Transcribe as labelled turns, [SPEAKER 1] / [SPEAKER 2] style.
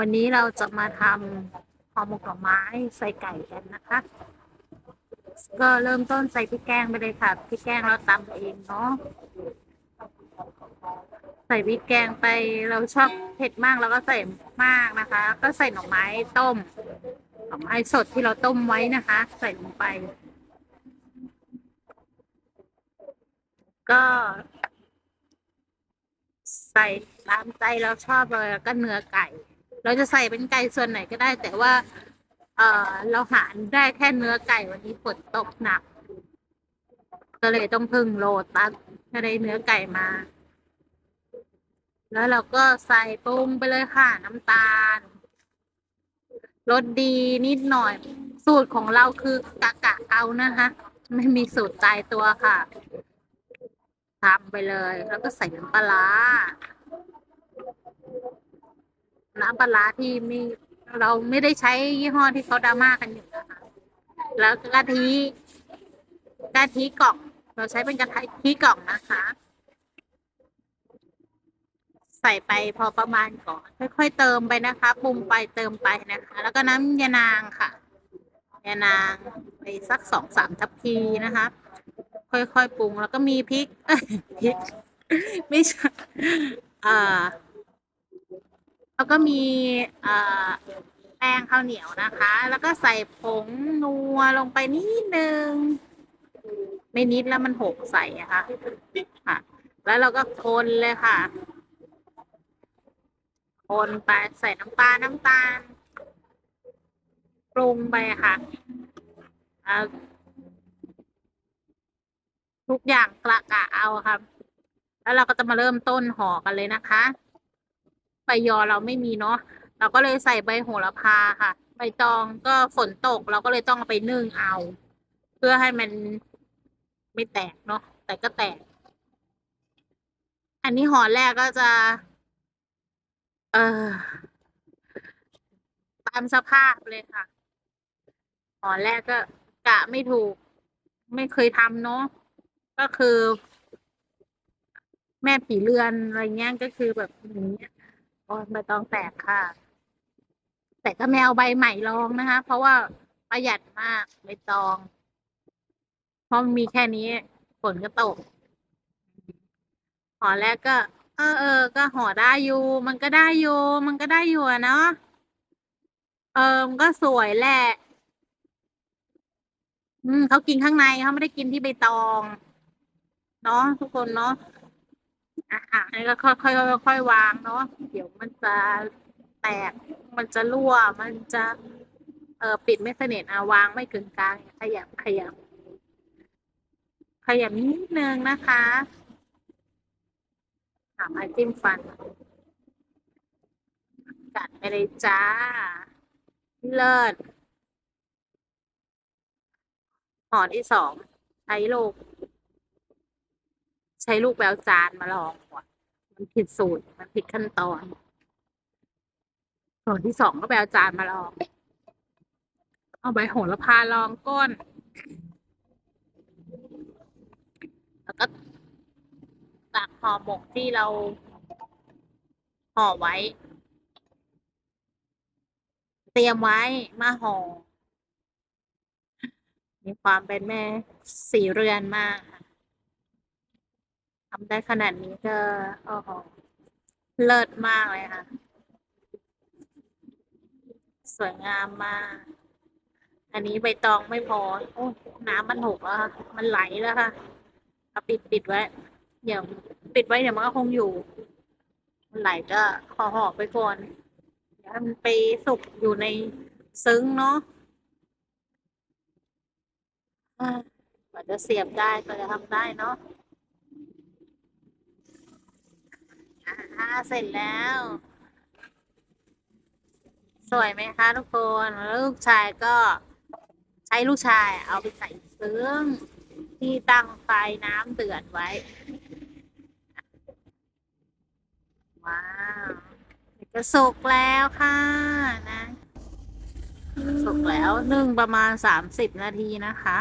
[SPEAKER 1] วันนี้เราจะมาทำห่อหมกหน่อไม้ใส่ไก่กันนะคะ ก็เริ่มต้นใส่พริกแกงไปเลยค่ะพริกแกงเราตำเองเนาะใส่พริกแกงไปเราชอบเผ็ดมากเราก็ใส่มากนะคะ ก็ใส่หน่อไม้ต้มหน่อไม้สดที่เราต้มไว้นะคะ ใส่ลงไป ก็ใส่ตามใจเราชอบเลยแล้วก็เนื้อไก่ เราจะใส่เป็นไก่ส่วนไหนก็ได้ แต่ว่า เออเราหาได้แค่เนื้อไก่วันนี้ฝนตกหนัก ก็เลยต้องพึ่งโลตัสก็ได้เนื้อไก่มา แล้วเราก็ใส่ปรุงไปเลยค่ะ น้ำตาลรสดีนิดหน่อย สูตรของเราคือกะกะเอานะคะ ไม่มีสูตรตายตัวค่ะทำไปเลย แล้วก็ใส่น้ำปลาร้า น้ำปลาที่ไม่เราไม่ได้ใช้ยี่ห้อที่เขาดราม่ากันอยู่นะคะแล้วกะทิกะทิกล่อง เราใช้เป็นกะทิกล่องนะคะ ใส่ไปพอประมาณก่อน ค่อย ๆ เติมไปนะคะปรุงไปเติมไปนะคะ แล้วก็น้ำยานางค่ะยานางไปสักสองสามทัพพีนะคะ ค่อยๆปรุงแล้วก็มีพริกพริกไม่ใช่อ่า แล้วก็มีแป้งข้าวเหนียวนะคะ แล้วก็ใส่ผงนัวลงไปนิดนึง ไม่นิดแล้วมันหกใส่ะค่ะค่ะ แล้วเราก็คนเลยค่ะ คนไปใส่น้ำปลน้ำตาลปรุงไปค่ะทุกอย่างกระกะเอาครับ แล้วเราก็จะมาเริ่มต้นห่อกันเลยนะคะ ใบยอเราไม่มีเนาะเราก็เลยใส่ใบโหระพาค่ะ ใบตองก็ฝนตกเราก็เลยต้องเอาไปนึ่งเอา เพื่อให้มันไม่แตกเนาะแต่ก็แตก อันนี้ห่อแรกก็จะ เออตามสภาพเลยค่ะห่อแรกก็กะไม่ถูก ไม่เคยทำเนาะก็คือ แม่ผีเรือนอะไรเงี้ยก็คือแบบอย่างเงี้ย โอ้ยใบตองแตกค่ะ แต่ก็ไม่เอาใบใหม่ลองนะคะ เพราะว่าประหยัดมากใบตอง เพราะมีแค่นี้ฝนก็ตกห่อแรกก็ เออเออก็ห่อได้อยู่ มันก็ได้อยู่ มันก็ได้อยู่เนาะเออมันก็สวยแหละ อืมเขากินข้างในเขาไม่ได้กินที่ใบตอง เนาะทุกคนเนาะ งั้นก็ค่อยค่อยค่อยวางเนาะเดี๋ยวมันจะแตก มันจะรั่ว มันจะเออปิดไม่สนิทอะวางไม่กึ่งกลางขยับขยับขยับนิดนึงนะคะหาไม้จิ้มฟัน กัดไปเลยจ้า เลิศห่อที่สองใช้ลูก ใช้ลูกแววจานมาลองก่อน มันผิดสูตร มันผิดขั้นตอน ส่วนที่สองก็แววจานมาลอง เอาใบโหระพาลองก้น แล้วก็ตักห่อหมกที่เราห่อไว้ เตรียมไว้มาห่อมีความเป็นแม่สีเรือนมากค่ะ ทำได้ขนาดนี้ก็โอ้โหเลิศมากเลยค่ะ สวยงามมาก อันนี้ใบตองไม่พอ โอ้น้ำมันหกแล้วค่ะ มันไหลแล้วค่ะเอาปิดปิดไว้ เดี๋ยวปิดไว้เดี๋ยวมันก็คงอยู่ มันไหลก็ขอห่อไปก่อน เดี๋ยวมันไปสุกอยู่ในซึ้งเนาะกว่าจะเสียบได้ก็จะทำได้เนาะ อ่าเสร็จแล้ว สวยไหมคะทุกคนแล้วลูกชายก็ใช้ลูกชายเอาไปใส่ซึ้งที่ตั้งไฟน้ำเดือดไว้ ว้าวจะสุกแล้วค่ะนะ สุกแล้วนึ่งประมาณสามสิบนาทีนะคะ